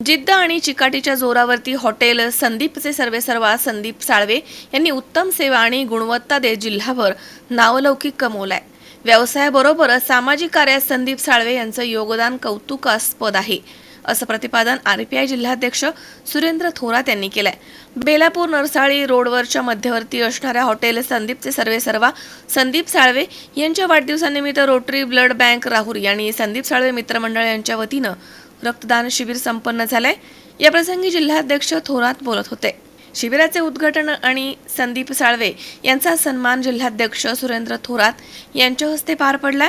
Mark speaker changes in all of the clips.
Speaker 1: जिद्द आणि चिकाटीच्या जोरावरती हॉटेल संदीपचे सर्वेसर्वा संदीप साळवे यांनी उत्तम सेवा आणि गुणवत्ता देत जिल्हाभर नावलौकिक कमवलाय. व्यवसायाबरोबरच सामाजिक कार्यात संदीप साळवे यांचं योगदान कौतुकास्पद आहे असं प्रतिपादन आरपीआय जिल्हाध्यक्ष सुरेंद्र थोरात यांनी केलंय. बेलापूर नरसाळी रोडवरच्या मध्यवर्ती असणाऱ्या हॉटेल संदीपचे सर्वेसर्वा संदीप साळवे यांच्या वाढदिवसानिमित्त रोटरी ब्लड बँक राहुरी आणि संदीप साळवे मित्रमंडळ यांच्या वतीनं रक्तदान शिबिर संपन्न झालंय. या प्रसंगी जिल्हाध्यक्ष थोरात बोलत होते. शिबिराचे उद्घाटन आणि संदीप साळवे यांचा सन्मान जिल्हाध्यक्ष सुरेंद्र थोरात यांच्या हस्ते पार पडला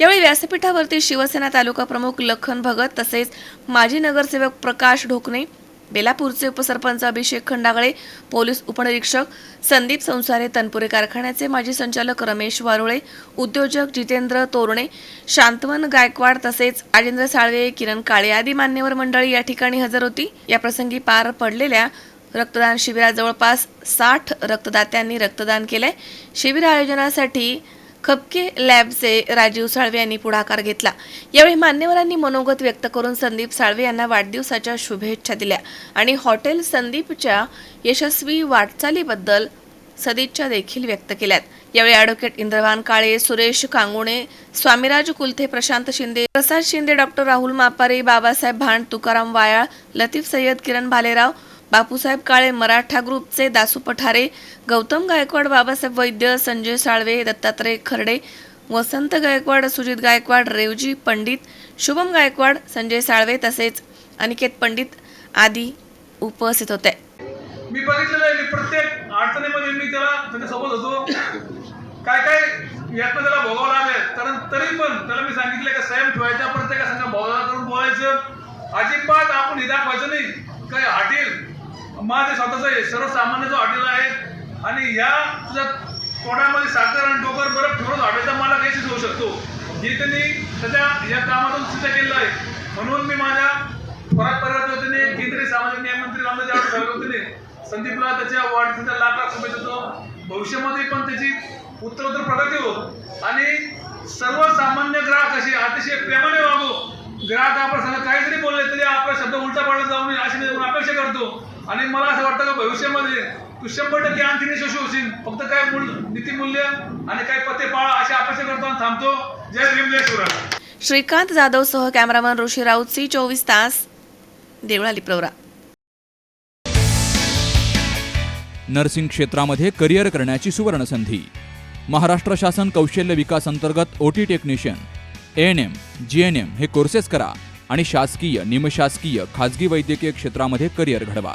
Speaker 1: यावेळी व्यासपीठावरती शिवसेना तालुका प्रमुख लखन भगत तसेच माजी नगरसेवक प्रकाश ढोकणे बेलापूरचे उपसरपंच अभिषेक खंडागळे पोलीस उपनिरीक्षक संदीप संसारे तनपुरे कारखान्याचे माजी संचालक रमेश वारुळे उद्योजक जितेंद्र तोरणे शांतवन गायकवाड तसेच राजेंद्र साळवे किरण काळे आदी मान्यवर मंडळी या ठिकाणी हजर होती. या प्रसंगी पार पडलेल्या रक्तदान शिबिरात जवळपास साठ रक्तदात्यांनी रक्तदान केले शिबिर आयोजनासाठी खपके लॅबचे राजीव साळवे यांनी पुढाकार घेतला. यावेळी मान्यवरांनी मनोगत व्यक्त करून संदीप साळवे यांना वाढदिवसाच्या शुभेच्छा दिल्या आणि हॉटेल संदीपच्या यशस्वी वाटचालीबद्दल सदिच्छा देखील व्यक्त केल्यात. यावेळी ॲडव्होकेट इंद्रवान काळे सुरेश कांगुणे स्वामीराज कुलथे प्रशांत शिंदे प्रसाद शिंदे डॉक्टर राहुल मापारे बाबासाहेब भांड तुकाराम वायाळ लतीफ सय्यद किरण भालेराव बापूसाहेब काळे मराठा ग्रुपचे दासू पठारे गौतम गायकवाड बाबासाहेब वैद्य संजय साळवे दत्तात्रय खर्डे वसंत गायकवाड सुजित गायकवाड रेवजी पंडित शुभम गायकवाड संजय साळवे तसेच अनिकेत पंडित आदी उपस्थित होते.
Speaker 2: मी बघितलेलं आहे मी प्रत्येक अडचणीमध्ये मी त्याला त्याच्यासोबत होतो. काय काय यातनं त्याला भोगावं लागले कारण तरी पण त्याला मी सांगितलं की संयम ठेवायचा प्रत्येका संघ भोगाला करून बोलायचं. अजिबात आपण हे दाखवायचं नाही. माझे स्वतःचं सर्वसामान्य जो हॉटेल आहे आणि या तुझ्या तोंडामध्ये साखर आणि डोकर बरं ठेवून हॉटेलचा मला काहीच होऊ शकतो. हे त्यांनी त्याच्या या कामातून सिद्ध केलेलं आहे. म्हणून मी माझ्या परत परत वतीने केंद्रीय सामाजिक न्याय मंत्री रामदेव आठवले वतीने संदीपला त्याच्या वाढीच्या लाख लाख शुभेच्छा देतो. भविष्यामध्ये पण त्याची उत्तरोत्तर प्रगती हो आणि सर्वसामान्य ग्राहक असे अतिशय प्रेमाने वागो. ग्राहक आपण सांगा काहीतरी बोलले तरी आपला शब्द उलटा पाडला जाऊ नये अशी अपेक्षा करतो. आणि मला असं वाटतं की भविष्यामध्ये तू शंभर टक्के आणखी यशस्वी होशील. फक्त काय मूल नीतिमूल्य आणि काय पत्ते पाळ अशी अपेक्षा करतो आणि थांबतो. जय भीम जय शिवराय.
Speaker 1: श्रीकांत जाधव सह कॅमेरामन ऋषी राऊत सी चोवीस तास देवळाली प्रवरा.
Speaker 3: नर्सिंग क्षेत्रामध्ये करिअर करण्याची सुवर्णसंधी. महाराष्ट्र शासन कौशल्य विकास अंतर्गत O T technician. N M G N M हे कोर्सेस करा आणि शासकीय निमशासकीय खाजगी वैद्यकीय क्षेत्रामध्ये करिअर घडवा.